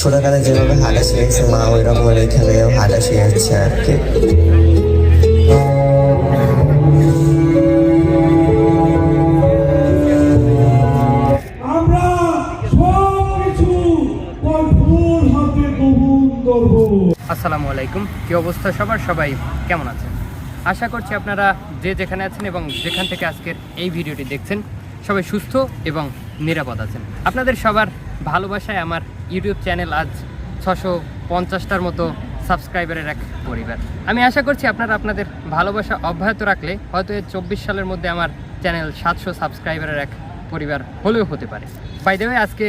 ছোটকালে যেভাবে হাঁটা শিখেছে মা ওই রকম এখানেও হাঁটা শিখাচ্ছে আর কি। আসসালামু আলাইকুম। কি অবস্থা সবার? সবাই কেমন আছেন? আশা করছি আপনারা যে যেখানে আছেন এবং যেখান থেকে আজকের এই ভিডিওটি দেখছেন সবাই সুস্থ এবং নিরাপদ আছেন। আপনাদের সবার ভালোবাসায় আমার ইউটিউব চ্যানেল আজ ছশো পঞ্চাশটার মতো সাবস্ক্রাইবারের এক পরিবার। আমি আশা করছি আপনারা আপনাদের ভালোবাসা অব্যাহত রাখলে হয়তো এই চব্বিশ সালের মধ্যে আমার চ্যানেল সাতশো সাবস্ক্রাইবারের এক পরিবার হলেও হতে পারে। বাই দেবে আজকে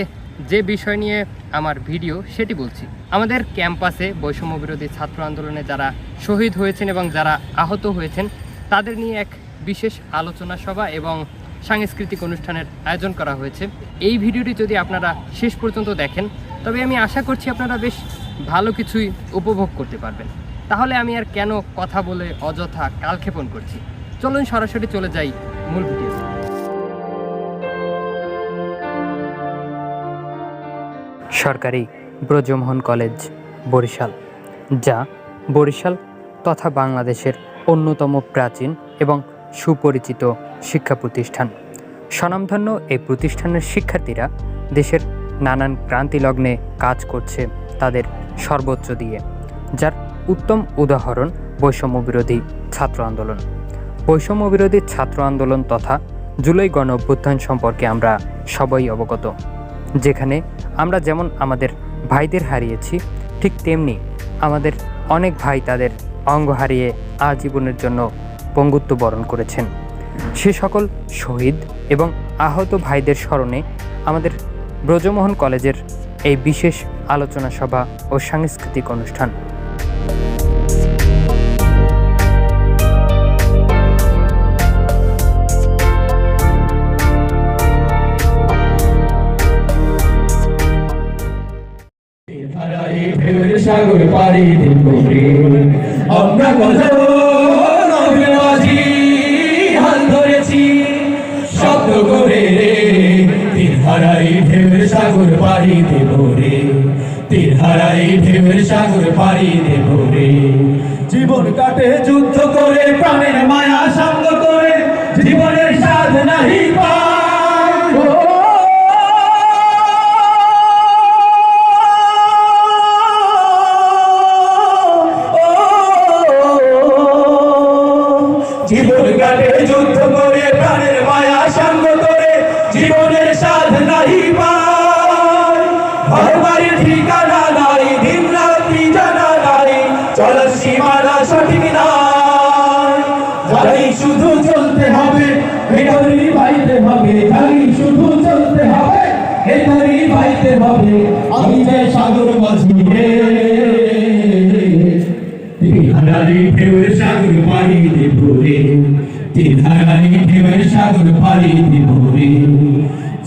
যে বিষয় নিয়ে আমার ভিডিও সেটি বলছি। আমাদের ক্যাম্পাসে বৈষম্য বিরোধী ছাত্র আন্দোলনে যারা শহীদ হয়েছেন এবং যারা আহত হয়েছেন, তাদের নিয়ে এক বিশেষ আলোচনা সভা এবং সাংস্কৃতিক অনুষ্ঠানের আয়োজন করা হয়েছে। এই ভিডিওটি যদি আপনারা শেষ পর্যন্ত দেখেন, তবে আমি আশা করছি আপনারা বেশ ভালো কিছুই উপভোগ করতে পারবেন। তাহলে আমি আর কেন কথা বলে অযথা কালক্ষেপণ করছি? চলুন সরাসরি চলে যাই মূল ভিডিও সরকারি ব্রজমোহন কলেজ, বরিশাল, যা বরিশাল তথা বাংলাদেশের অন্যতম প্রাচীন এবং সুপরিচিত শিক্ষা প্রতিষ্ঠান। স্বনামধন্য এই প্রতিষ্ঠানের শিক্ষার্থীরা দেশের নানান ক্রান্তি লগ্নে কাজ করছে তাদের সর্বোচ্চ দিয়ে, যার উত্তম উদাহরণ বৈষম্য বিরোধী ছাত্র আন্দোলন। বৈষম্য বিরোধী ছাত্র আন্দোলন তথা জুলাই গণ অভ্যুত্থান সম্পর্কে আমরা সবাই অবগত, যেখানে আমরা যেমন আমাদের ভাইদের হারিয়েছি, ঠিক তেমনি আমাদের অনেক ভাই তাদের অঙ্গ হারিয়ে আজীবনের জন্য পঙ্গুত্ব বরণ করেছেন। সে সকল শহীদ এবং আহত ভাইদের স্মরণে আমাদের ব্রজমোহন কলেজের এই বিশেষ আলোচনা সভা ও সাংস্কৃতিক অনুষ্ঠান। সাগর পাড়ি দিব আমরা কত সাগর পাড়ি দেব রে। তীর হারাই ঢেউয়ের সাগর পাড়ি দেব রে। জীবন কাটে যুদ্ধ করে, প্রাণের মায়া সাঙ্গ করে, জীবনের স্বাদ নাহি জীবন কাটে যুদ্ধ করে, প্রাণের মায়া করে, জীবনের নাহি ঘর বাড়ির ঠিকানা নাই, দিন রাত্রি জানা নাই চলার সীমানা সঠিক যাই শুধু চলতে হবে ভেতরি বাইতে হবে, যাই শুধু চলতে হবে ভেতরি বাইতে হবে। আমি যে সাগর মাঝি রে। তিনহারারি ঢেউয়ের সাগর পাড়ি দেব রে। তিনহারারি ঢেউয়ের সাগর পাড়ি দেব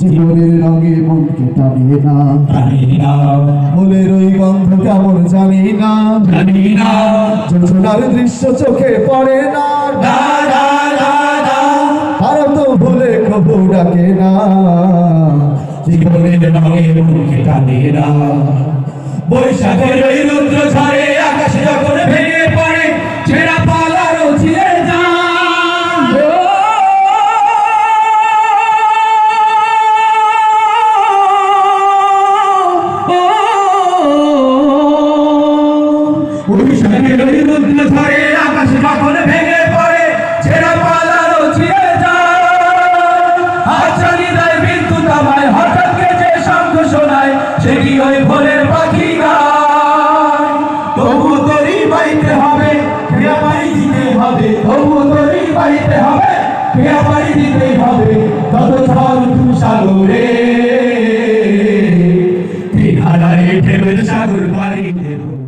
জীবনের রঙে মনকে টানে না। জানি না। ফুলের ওই গন্ধ কেমন জানি না। জানি না। যোজনার দৃশ্য চোখে পড়ে না। তারা তো ভুলে কবু ডাকে না। জীবনের রঙে মুখে টানে না। বৈশাখের রুদ্র ঝড়ে হবে ক্রিয়া বাড়ি দিতে হবে তত ঝড় তু সাগরে তিনহারায় ঢেউয়ের সাগর পাড়ি দেব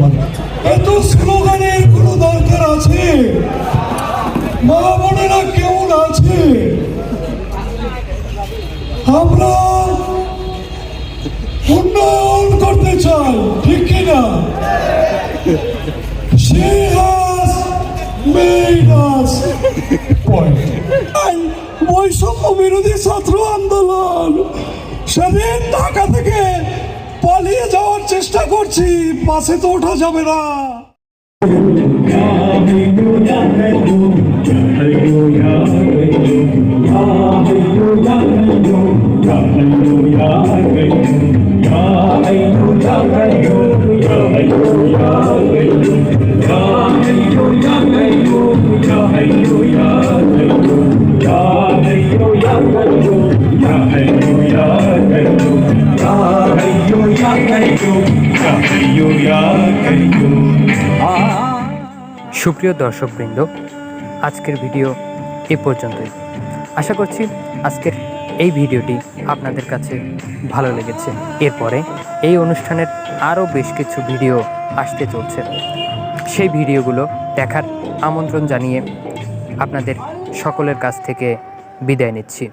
মানে এত স্লোগানের দরকার আছে? মা বোনেরা কেমন আছে? আমরা উন্নয়ন করতে চাই, ঠিক কিনা. বৈষম্য বিরোধী ছাত্র আন্দোলন সেদিন চেষ্টা করছি বাসে তো ওঠা যাবে না। সুপ্রিয় দর্শকবৃন্দ, আজকের ভিডিও এ পর্যন্তই। আশা করছি আজকের এই ভিডিওটি আপনাদের কাছে ভালো লেগেছে। এরপরে এই অনুষ্ঠানের আরও বেশ কিছু ভিডিও আসতে চলছে। সেই ভিডিওগুলো দেখার আমন্ত্রণ জানিয়ে আপনাদের সকলের কাছ থেকে বিদায় নিচ্ছি।